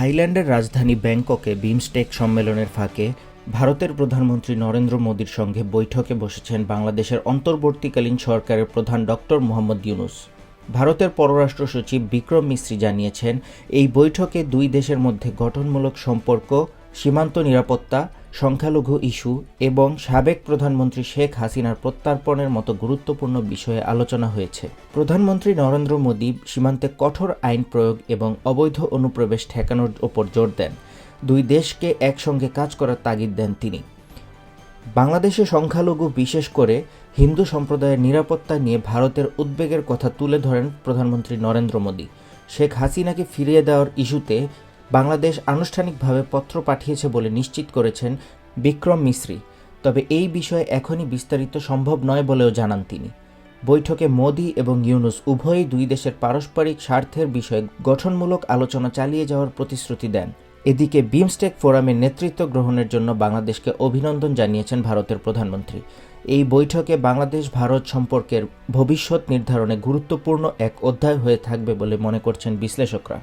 থাইল্যান্ডের রাজধানী ব্যাংককে বিমস্টেক সম্মেলনের ফাঁকে ভারতের প্রধানমন্ত্রী নরেন্দ্র মোদীর সঙ্গে বৈঠকে বসেছেন বাংলাদেশের অন্তর্বর্তীকালীন সরকারের প্রধান ডক্টর মোহাম্মদ ইউনুস। ভারতের পররাষ্ট্র সচিব বিক্রম মিশ্রি জানিয়েছেন, এই বৈঠকে দুই দেশের মধ্যে গঠনমূলক সম্পর্ক, সীমান্ত নিরাপত্তা সংখ্যালঘু ইস্যু এবং সাবেক প্রধানমন্ত্রী শেখ হাসিনার প্রত্যর্পণের মতো গুরুত্বপূর্ণ বিষয়ে আলোচনা হয়েছে। প্রধানমন্ত্রী নরেন্দ্র মোদী সীমান্তে কঠোর আইন প্রয়োগ এবং অবৈধ অনুপ্রবেশ ঠেকানোর ওপর জোর দেন। দুই দেশকে একসঙ্গে কাজ করার তাগিদ দেন তিনি। বাংলাদেশে সংখ্যালঘু বিশেষ করে হিন্দু সম্প্রদায়ের নিরাপত্তা নিয়ে ভারতের উদ্বেগের কথা তুলে ধরেন প্রধানমন্ত্রী নরেন্দ্র মোদী। শেখ হাসিনাকে ফিরিয়ে দেওয়ার ইস্যুতে বাংলাদেশ আনুষ্ঠানিকভাবে পত্র পাঠিয়েছে বলে নিশ্চিত করেছেন বিক্রম মিশ্রি। তবে এই বিষয়ে এখনই বিস্তারিত সম্ভব নয় বলেও জানান তিনি। বৈঠকে মোদি এবং ইউনুস উভয়ই দুই দেশের পারস্পরিক স্বার্থের বিষয়ে গঠনমূলক আলোচনা চালিয়ে যাওয়ার প্রতিশ্রুতি দেন। এদিকে বিমস্টেক ফোরামের নেতৃত্ব গ্রহণের জন্য বাংলাদেশকে অভিনন্দন জানিয়েছেন ভারতের প্রধানমন্ত্রী। এই বৈঠকে বাংলাদেশ ভারত সম্পর্কের ভবিষ্যৎ নির্ধারণে গুরুত্বপূর্ণ এক অধ্যায় হয়ে থাকবে বলে মনে করছেন বিশ্লেষকরা।